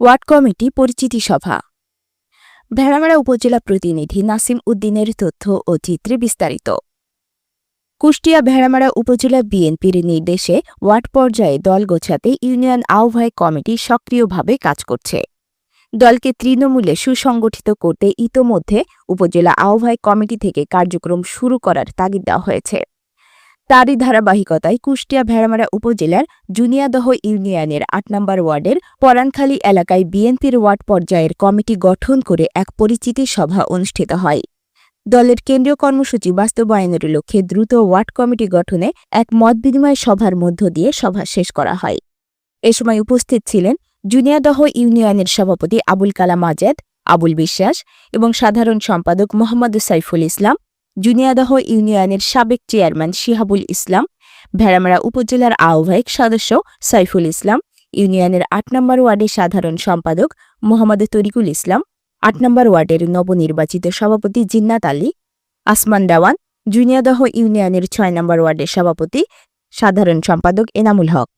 Word committee পরিচিতি সভা। ভেড়ামারা উপজেলা প্রতিনিধি নাসিম উদ্দিনের তথ্য ও চিত্রে বিস্তারিত। কুষ্টিয়া ভেড়ামারা উপজেলা বিএনপির নির্দেশে ওয়ার্ড পর্যায়ে দল গোছাতে ইউনিয়ন আহ্বায়ক কমিটি সক্রিয়ভাবে কাজ করছে। দলকে তৃণমূলে সুসংগঠিত করতে ইতোমধ্যে উপজেলা আহ্বায়ক কমিটি থেকে কার্যক্রম শুরু করার তাগিদ দেওয়া হয়েছে। তারই ধারাবাহিকতায় কুষ্টিয়া ভেড়ামারা উপজেলার জুনিয়াদহ ইউনিয়নের আট নম্বর ওয়ার্ডের পরানখালী এলাকায় বিএনপির ওয়ার্ড পর্যায়ের কমিটি গঠন করে এক পরিচিতি সভা অনুষ্ঠিত হয়। দলের কেন্দ্রীয় কর্মসূচি বাস্তবায়নের লক্ষ্যে দ্রুত ওয়ার্ড কমিটি গঠনে এক মতবিনিময় সভার মধ্য দিয়ে সভা শেষ করা হয়। এ সময় উপস্থিত ছিলেন জুনিয়াদহ ইউনিয়নের সভাপতি আবুল কালাম আজাদ, আবুল বিশ্বাস এবং সাধারণ সম্পাদক মোহাম্মদ সাইফুল ইসলাম জুনিয়াদহ ইউনিয়নের সাবেক চেয়ারম্যান শিহাবুল ইসলাম, ভেড়ামারা উপজেলার আহ্বায়ক সদস্য সাইফুল ইসলাম, ইউনিয়নের আট নম্বর ওয়ার্ডের সাধারণ সম্পাদক মোহাম্মদ তরিকুল ইসলাম, আট নম্বর ওয়ার্ডের নবনির্বাচিত সভাপতি জিন্নাত আলী, আসমান দেওয়ান, জুনিয়াদহ ইউনিয়নের ছয় নম্বর ওয়ার্ডের সভাপতি সাধারণ সম্পাদক এনামুল হক।